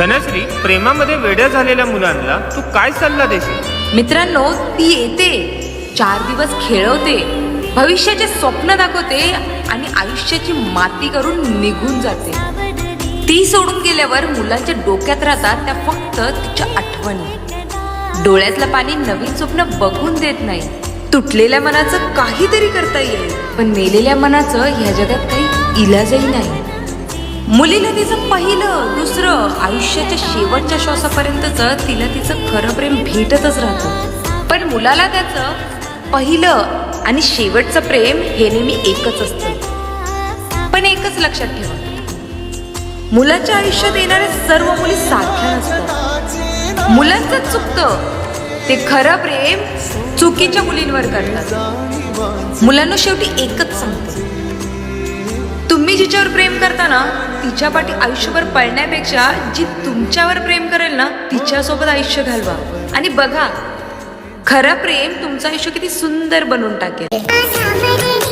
धनश्री प्रेमामध्ये वेड्या झालेल्या मुलांना तू काय सल्ला देशील? मित्रांनो ती येते. चार दिवस खेळवते. भविष्याचे स्वप्न दाखवते आणि आयुष्याची माती करून निघून जाते. ती सोडून गेल्यावर मुलांच्या डोक्यात राहतात त्या फक्त तिच्या आठवणी. डोळ्यातलं पाणी नवीन स्वप्न बघून देत नाही. तुटलेल्या मनाचं काहीतरी करता येईल. पण मेलेल्या मनाचं ह्या जगात काही इलाजही नाही. मुलीला तिचं पहिलं दुसरं आयुष्याच्या शेवटच्या श्वासापर्यंतच तिला तिचं खरं प्रेम भेटतच राहतं. पण मुलाला त्याचं पहिलं आणि शेवटचं प्रेम हे नेहमी एकच असतं. पण एकच लक्षात ठेवा. मुलाच्या आयुष्यात येणाऱ्या सर्व मुली सारख्या नसतात. मुलांचं चुकतं ते खरं प्रेम चुकीच्या मुलींवर करतात. मुलांना शेवटी एकच सांगतं जिच्यावर प्रेम करता ना तिच्या पाठी आयुष्यभर पळण्यापेक्षा जी तुमच्यावर प्रेम करेल ना तिच्यासोबत आयुष्य घालवा. आणि बघा खरं प्रेम तुमचं आयुष्य किती सुंदर बनवून टाकेल.